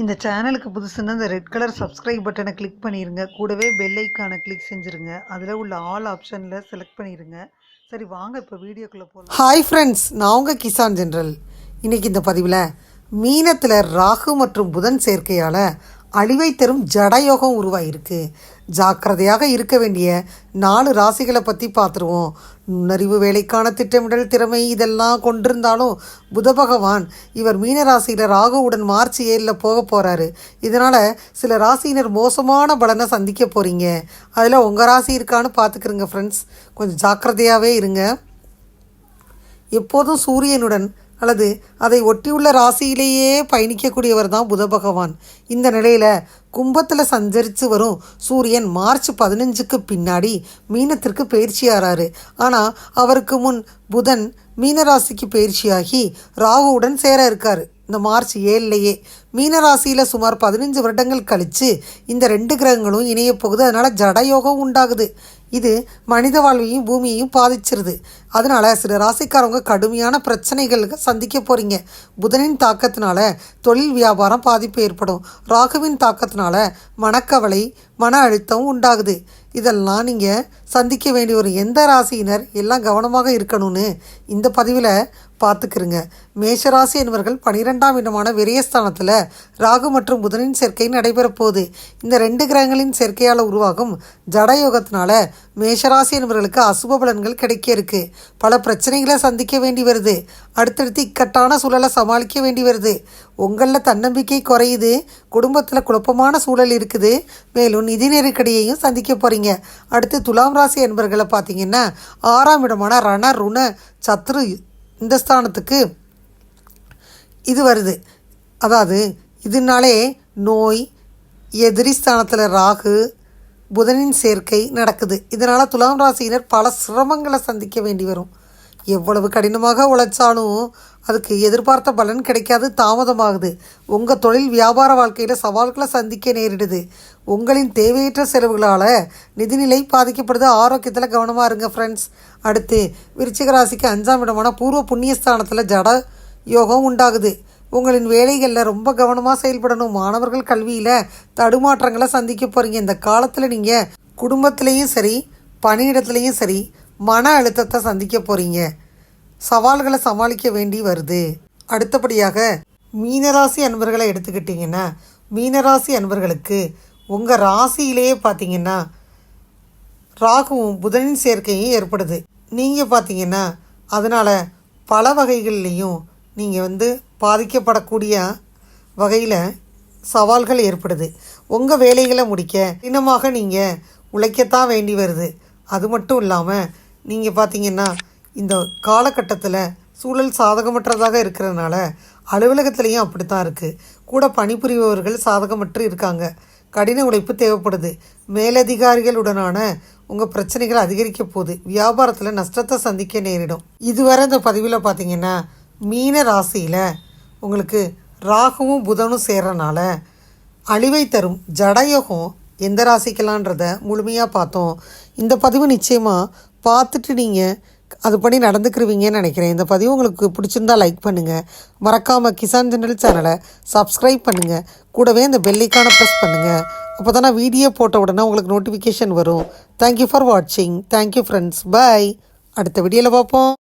இந்த சேனலுக்கு புதுசுன்னா இந்த ரெட் கலர் சப்ஸ்கிரைப் பட்டனை கிளிக் பண்ணிடுங்க கூடவே பெல் ஐக்கானை கிளிக் செஞ்சுருங்க. அதில் உள்ள ஆல் ஆப்ஷனில் செலக்ட் பண்ணிடுங்க சரி வாங்க இப்போ வீடியோக்குள்ளே போகலாம் ஹாய் ஃப்ரெண்ட்ஸ் நான் உங்கள் கிசான் ஜென்ரல். இன்றைக்கி இந்த பதிவில் மீனத்தில் ராகு மற்றும் புதன் சேர்க்கையால் அழிவை தரும் ஜடயோகம் உருவாயிருக்கு. ஜாக்கிரதையாக இருக்க வேண்டிய நாலு ராசிகளை பற்றி பார்த்துருவோம். நுண்ணறிவு வேலைக்கான திட்டமிடல் திறமை இதெல்லாம் கொண்டிருந்தாலும் புத பகவான் இவர் மீன ராசியில் ராகுவுடன் மார்ச் ஏழில் போக போகிறாரு இதனால் சில ராசியினர் மோசமான பலனை சந்திக்க போகிறீங்க அதில் உங்கள் ராசி இருக்கான்னு பார்த்துக்கிறங்க ஃப்ரெண்ட்ஸ் கொஞ்சம் ஜாக்கிரதையாகவே இருங்க. எப்போதும் சூரியனுடன் அல்லது அதை ஒட்டியுள்ள ராசியிலேயே பயணிக்கக்கூடியவர் தான் புத பகவான். இந்த நிலையில் கும்பத்தில் சஞ்சரித்து வரும் சூரியன் மார்ச் பதினஞ்சுக்கு பின்னாடி மீனத்திற்கு பயிற்சியாகிறாரு ஆனால் அவருக்கு முன் புதன் மீனராசிக்கு பயிற்சியாகி ராகுவுடன் சேர இருக்காரு. இந்த மார்ச் ஏழுலையே மீனராசியில் சுமார் பதினஞ்சு வருடங்கள் கழித்து இந்த ரெண்டு கிரகங்களும் இணைய போகுது. அதனால் ஜடயோகம் உண்டாகுது. இது மனித வாழ்வையும் பூமியையும் பாதிச்சிருது. அதனால் சில ராசிக்காரவங்க கடுமையான பிரச்சனைகள் சந்திக்க போகிறீங்க புதனின் தாக்கத்தினால தொழில் வியாபாரம் பாதிப்பு ஏற்படும். ராகுவின் தாக்கத்தினால மனக்கவலை மன அழுத்தம் உண்டாகுது. இதெல்லாம் நீங்கள் சந்திக்க வேண்டிய ஒரு எந்த ராசியினர் எல்லாம் கவனமாக இருக்கணும்னு இந்த பதிவில் பார்த்துக்கிறங்க. மேஷராசி என்பவர்கள் பனிரெண்டாம் இடமான விரயஸ்தானத்தில் ராகு மற்றும் புதனின் சேர்க்கை நடைபெறப்போகுது. இந்த ரெண்டு கிரகங்களின் சேர்க்கையால் உருவாகும் ஜடயோகத்தினால மேஷராசி என்பவர்களுக்கு அசுப பலன்கள் கிடைக்க இருக்கு. பல பிரச்சனைகளை சந்திக்க வேண்டி வருது. அடுத்தடுத்து இக்கட்டான சூழலை சமாளிக்க வேண்டி வருது. உங்களில் தன்னம்பிக்கை குறையுது. குடும்பத்தில் குழப்பமான சூழல் இருக்குது. மேலும் நிதி நெருக்கடியையும் சந்திக்க போகிறீங்க அடுத்து துலாம் ராசி என்பர்களை பார்த்தீங்கன்னா ஆறாம் இடமான ரண ருண சத்ரு இந்த ஸ்தானத்துக்கு இது வருது. அதாவது இதனாலே நோய் எதிரி ஸ்தானத்தில் ராகு புதனின் சேர்க்கை நடக்குது. இதனால் துலாம் ராசியினர் பல சிரமங்களை சந்திக்க வேண்டி வரும். எவ்வளவு கடினமாக உழைச்சாலும் அதுக்கு எதிர்பார்த்த பலன் கிடைக்காது தாமதமாகுது. உங்கள் தொழில் வியாபார வாழ்க்கையில் சவால்களை சந்திக்க நேரிடுது. உங்களின் தேவையற்ற செலவுகளால் நிதிநிலை பாதிக்கப்படுது. ஆரோக்கியத்தில் கவனமாக இருங்க ஃப்ரெண்ட்ஸ் அடுத்து விருச்சிக ராசிக்கு அஞ்சாம் இடமான பூர்வ புண்ணியஸ்தானத்தில் ஜட யோகம் உண்டாகுது. உங்களின் வேலைகளில் ரொம்ப கவனமாக செயல்படணும். மாணவர்கள் கல்வியில் தடுமாற்றங்களை சந்திக்க போகிறீங்க இந்த காலத்தில் நீங்கள் குடும்பத்திலையும் சரி பணியிடத்துலையும் சரி மன அழுத்தத்தை சந்திக்க போகிறீங்க சவால்களை சமாளிக்க வேண்டி வருது. அடுத்தபடியாக மீனராசி அன்பர்களை எடுத்துக்கிட்டிங்கன்னா மீனராசி அன்பர்களுக்கு உங்கள் ராசியிலேயே பார்த்தீங்கன்னா ராகுவும் புதனின் சேர்க்கையும் ஏற்படுது. நீங்கள் பார்த்தீங்கன்னா அதனால் பல வகைகள்லேயும் நீங்கள் வந்து பாதிக்கப்படக்கூடிய வகையில் சவால்கள் ஏற்படுது. உங்கள் வேலைகளை முடிக்க தினமாக நீங்கள் உழைக்கத்தான் வேண்டி வருது. அது மட்டும் இல்லாமல் நீங்கள் பார்த்தீங்கன்னா இந்த காலகட்டத்தில் சூழல் சாதகமற்றதாக இருக்கிறதுனால அலுவலகத்துலேயும் அப்படி தான் இருக்குது கூட பணிபுரிபவர்கள் சாதகமற்று இருக்காங்க. கடின உழைப்பு தேவைப்படுது. மேலதிகாரிகளுடனான உங்கள் பிரச்சனைகள் அதிகரிக்க போகுது. வியாபாரத்தில் நஷ்டத்தை சந்திக்க நேரிடும். இதுவரை இந்த பதிவில் பார்த்தீங்கன்னா மீன ராசியில் உங்களுக்கு ராகுவும் புதனும் சேர்றனால அழிவை தரும் ஜடயோகம் எந்த ராசிக்கலான்றத முழுமையாக பார்த்தோம். இந்த பதிவு நிச்சயமாக பார்த்துட்டு நீங்கள் அதுபடி நடந்துக்கிருவீங்கன்னு நினைக்கிறேன். இந்த பதிவு உங்களுக்கு பிடிச்சிருந்தா லைக் பண்ணுங்கள் மறக்காமல் கிசான் ஜெனரல் சேனலை சப்ஸ்கிரைப் பண்ணுங்கள் கூடவே இந்த பெல்லைக்கான ப்ரெஸ் பண்ணுங்கள் அப்போ தான் நான் வீடியோ போட்ட உடனே உங்களுக்கு நோட்டிஃபிகேஷன் வரும். தேங்க்யூ ஃபார் வாட்சிங் தேங்க்யூ ஃப்ரெண்ட்ஸ் பாய் அடுத்த வீடியோவில் பார்ப்போம்.